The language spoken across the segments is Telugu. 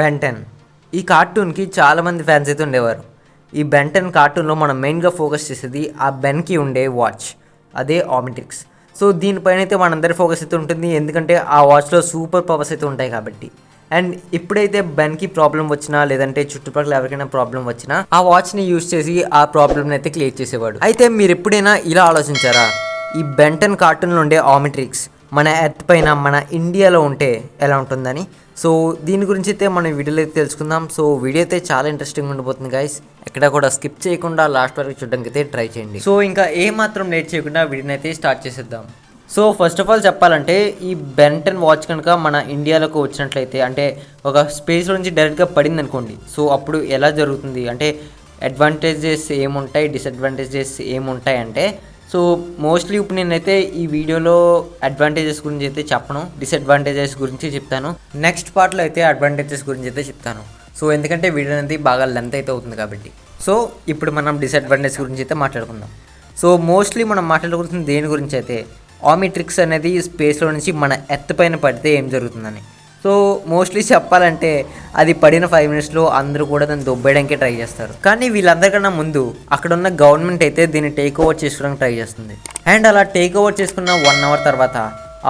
బెంటెన్. ఈ కార్టూన్కి చాలామంది ఫ్యాన్స్ అయితే ఉండేవారు. ఈ బెంటెన్ కార్టూన్లో మనం మెయిన్గా ఫోకస్ చేసేది ఆ బెన్కి ఉండే వాచ్ అదే ఆమెటిక్స్. సో దీనిపైన అయితే మనందరి ఫోకస్ అయితే ఉంటుంది. ఎందుకంటే ఆ వాచ్లో సూపర్ పవర్స్ అయితే ఉంటాయి కాబట్టి. అండ్ ఇప్పుడైతే బెన్కి ప్రాబ్లం వచ్చినా లేదంటే చుట్టుపక్కల ఎవరికైనా ప్రాబ్లం వచ్చినా ఆ వాచ్ని యూజ్ చేసి ఆ ప్రాబ్లమ్ని అయితే క్లియర్ చేసేవాడు. అయితే మీరు ఎప్పుడైనా ఇలా ఆలోచించారా? ఈ బెంటన్ కార్టూన్లో ఉండే ఆమిట్రిక్స్ మన ఎర్త్ పైన మన ఇండియాలో ఉంటే ఎలా ఉంటుందని. సో దీని గురించి అయితే మనం వీడియోలో అయితే తెలుసుకుందాం. సో వీడియో అయితే చాలా ఇంట్రెస్టింగ్ ఉండిపోతుంది గైస్ ఎక్కడ కూడా స్కిప్ చేయకుండా లాస్ట్ వరకు చూడడానికి అయితే ట్రై చేయండి. సో ఇంకా ఏ మాత్రం లేట్ చేయకుండా వీడియోని అయితే స్టార్ట్ చేసేద్దాం. సో ఫస్ట్ ఆఫ్ ఆల్ చెప్పాలంటే ఈ బెంటన్ వాచ్ కనుక మన ఇండియాలోకి వచ్చినట్లయితే అంటే ఒక స్పేస్ నుంచి డైరెక్ట్గా పడింది అనుకోండి సో అప్పుడు ఎలా జరుగుతుంది? అంటే అడ్వాంటేజెస్ ఏముంటాయి డిసడ్వాంటేజెస్ ఏముంటాయి అంటే సో మోస్ట్లీ ఇప్పుడు నేనైతే ఈ వీడియోలో అడ్వాంటేజెస్ గురించి అయితే చెప్పను డిసడ్వాంటేజెస్ గురించి చెప్తాను. నెక్స్ట్ పార్ట్లో అయితే అడ్వాంటేజెస్ గురించి అయితే చెప్తాను. సో ఎందుకంటే వీడియో అనేది బాగా లెంత్ అయితే అవుతుంది కాబట్టి. సో ఇప్పుడు మనం డిసడ్వాంటేజ్ గురించి అయితే మాట్లాడుకుందాం. సో మోస్ట్లీ మనం మాట్లాడుకుంటుంది దేని గురించి అయితే? ఆమిట్రిక్స్ అనేది స్పేస్లో నుంచి మన ఎత్తు పైన పడితే ఏం జరుగుతుందని. సో మోస్ట్లీ చెప్పాలంటే అది పడిన ఫైవ్ మినిట్స్లో అందరూ కూడా దాన్ని దొబ్బేయడానికి ట్రై చేస్తారు. కానీ వీళ్ళందరికన్నా ముందు అక్కడ ఉన్న గవర్నమెంట్ అయితే దీన్ని టేక్ ఓవర్ చేసుకోవడానికి ట్రై చేస్తుంది. అండ్ అలా టేక్ ఓవర్ చేసుకున్న వన్ అవర్ తర్వాత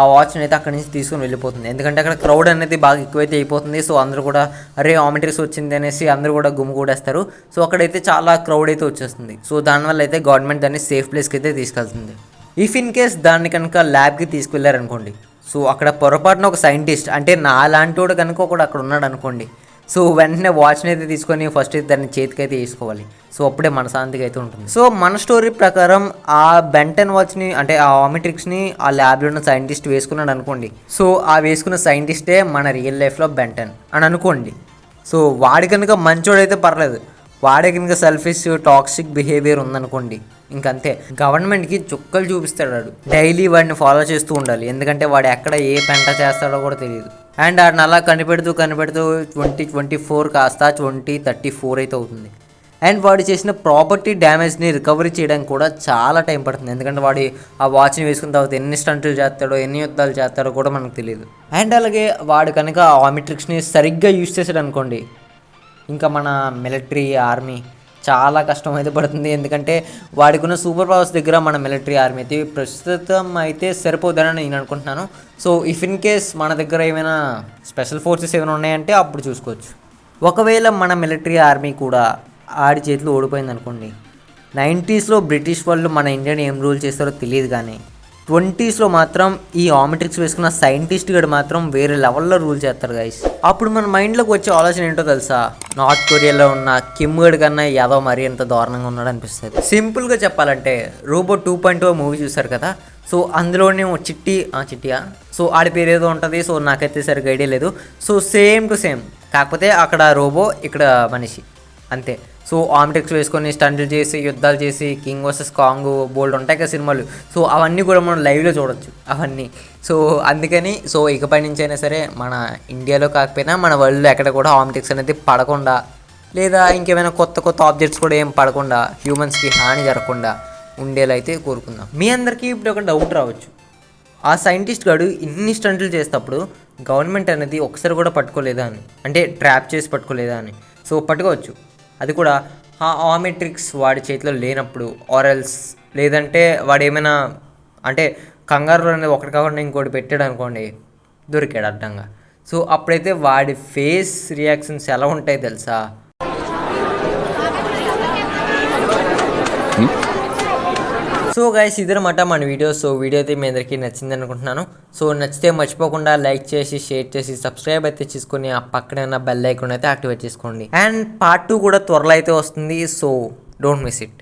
ఆ వాచ్ని అయితే అక్కడి నుంచి తీసుకుని వెళ్ళిపోతుంది. ఎందుకంటే అక్కడ క్రౌడ్ అనేది బాగా ఎక్కువైతే అయిపోతుంది. సో అందరూ కూడా అరే ఆమెట్రిక్స్ వచ్చింది అనేసి అందరూ కూడా గుమ్మగూడేస్తారు సో అక్కడైతే చాలా క్రౌడ్ అయితే వచ్చేస్తుంది. సో దానివల్ల అయితే గవర్నమెంట్ దాన్ని సేఫ్ ప్లేస్కి అయితే తీసుకెళ్తుంది. ఇఫ్ ఇన్ కేస్ దాన్ని కనుక ల్యాబ్కి తీసుకువెళ్ళారనుకోండి సో అక్కడ పొరపాటున ఒక సైంటిస్ట్ అంటే నా లాంటి వాడు కనుక ఒకడు అక్కడ ఉన్నాడు అనుకోండి. సో వెంటనే వాచ్ని అయితే తీసుకొని ఫస్ట్ అయితే దాన్ని చేతికైతే వేసుకోవాలి. సో అప్పుడే మనశాంతిగా అయితే ఉంటుంది. సో మన స్టోరీ ప్రకారం ఆ బెంటన్ వాచ్ని అంటే ఆ ఆమెట్రిక్స్ని ఆ ల్యాబ్లో ఉన్న సైంటిస్ట్ వేసుకున్నాడు అనుకోండి. సో ఆ వేసుకున్న సైంటిస్టే మన రియల్ లైఫ్లో బెంటన్ అని అనుకోండి. సో వాడి కనుక మంచోడైతే పర్లేదు. వాడే కనుక సెల్ఫిష్ టాక్సిక్ బిహేవియర్ ఉందనుకోండి. ఇంకంతే. గవర్నమెంట్కి చుక్కలు చూపిస్తాడు వాడు. డైలీ వాడిని ఫాలో చేస్తూ ఉండాలి. ఎందుకంటే వాడు ఎక్కడ ఏ పెంట చేస్తాడో కూడా తెలియదు. అండ్ వాడిని అలా కనిపెడుతూ కనిపెడుతూ ట్వంటీ ట్వంటీ ఫోర్ కాస్త ట్వంటీ థర్టీ ఫోర్ అయితే అవుతుంది. అండ్ వాడు చేసిన ప్రాపర్టీ డ్యామేజ్ని రికవరీ చేయడానికి కూడా చాలా టైం పడుతుంది. ఎందుకంటే వాడు ఆ వాచ్ని వేసుకున్న తర్వాత ఎన్ని స్టంట్లు చేస్తాడో ఎన్ని యుద్ధాలు చేస్తాడో కూడా మనకు తెలియదు. అండ్ అలాగే వాడు కనుక ఆ ఆమిట్రిక్స్ని సరిగ్గా యూజ్ చేసాడు అనుకోండి ఇంకా మన మిలిటరీ ఆర్మీ చాలా కష్టం అయితే పడుతుంది. ఎందుకంటే వాడికి ఉన్న సూపర్ పవర్స్ దగ్గర మన మిలిటరీ ఆర్మీ అయితే ప్రస్తుతం అయితే సరిపోదని నేను అనుకుంటున్నాను. సో ఇఫ్ ఇన్ కేస్ మన దగ్గర ఏమైనా స్పెషల్ ఫోర్సెస్ ఏమైనా ఉన్నాయంటే అప్పుడు చూసుకోవచ్చు. ఒకవేళ మన మిలిటరీ ఆర్మీ కూడా ఆడి చేతిలో ఓడిపోయింది అనుకోండి నైంటీస్లో బ్రిటిష్ వాళ్ళు మన ఇండియాని ఏం రూల్ చేస్తారో తెలియదు కానీ ట్వంటీస్లో మాత్రం ఈ ఆమెట్రిక్స్ వేసుకున్న సైంటిస్ట్ గడు మాత్రం వేరే లెవెల్లో రూల్ చేస్తారు గైస్ అప్పుడు మన మైండ్లోకి వచ్చే ఆలోచన ఏంటో తెలుసా? నార్త్ కొరియాలో ఉన్న కిమ్ గడ్ కన్నా యాదవ్ మరీ ఎంత దారుణంగా ఉన్నాడు అనిపిస్తుంది. సింపుల్గా చెప్పాలంటే రోబో టూ పాయింట్ మూవీ చూసారు కదా? సో అందులోనే చిట్టి ఆ చిట్టియా? సో ఆడి పేరు ఏదో ఉంటుంది సో నాకైతే సరిగ్గా ఐడియా లేదు. So same to same. కాకపోతే అక్కడ రోబో ఇక్కడ మనిషి. అంతే. సో ఆమ్టెక్స్ వేసుకొని స్టంట్లు చేసి యుద్ధాలు చేసి కింగ్ వర్సెస్ కాంగ్ బోల్డ్ ఉంటాయి కదా సినిమాలు. సో అవన్నీ కూడా మనం లైవ్లో చూడొచ్చు అవన్నీ. సో అందుకని సో ఇకపై నుంచి అయినా సరే మన ఇండియాలో కాకపోయినా మన వరల్డ్లో ఎక్కడ కూడా ఆమ్టెక్స్ అనేది పడకుండా లేదా ఇంకేమైనా కొత్త కొత్త ఆబ్జెక్ట్స్ కూడా ఏం పడకుండా హ్యూమన్స్కి హాని జరగకుండా ఉండేలా అయితే కోరుకుందాం. మీ అందరికీ ఇప్పుడు ఒక డౌట్ రావచ్చు. ఆ సైంటిస్ట్ గాడు ఇన్ని స్టంట్లు చేసేటప్పుడు గవర్నమెంట్ అనేది ఒకసారి కూడా పట్టుకోలేదా అని? అంటే ట్రాప్ చేసి పట్టుకోలేదా అని? సో పట్టుకోవచ్చు. అది కూడా ఆ ఆమెట్రిక్స్ వాడి చేతిలో లేనప్పుడు ఆరల్స్ లేదంటే వాడు ఏమైనా అంటే కంగారు అనేది ఒకటి కాకుండా ఇంకోటి పెట్టాడు అనుకోండి దొరికాడు అడ్డంగా. సో అప్పుడైతే వాడి ఫేస్ రియాక్షన్స్ ఎలా ఉంటాయి తెలుసా? Hmm? సో గైస్ ఇదనమాట మన వీడియో సో వీడియో అయితే మీ అందరికీ నచ్చింది అనుకుంటున్నాను. సో నచ్చితే మర్చిపోకుండా లైక్ చేసి షేర్ చేసి సబ్స్క్రైబ్ అయితే చేసుకుని ఆ పక్కనే ఉన్న బెల్ ఐకాన్ అయితే యాక్టివేట్ చేసుకోండి. అండ్ పార్ట్ టూ కూడా త్వరలో అయితే వస్తుంది. So don't miss it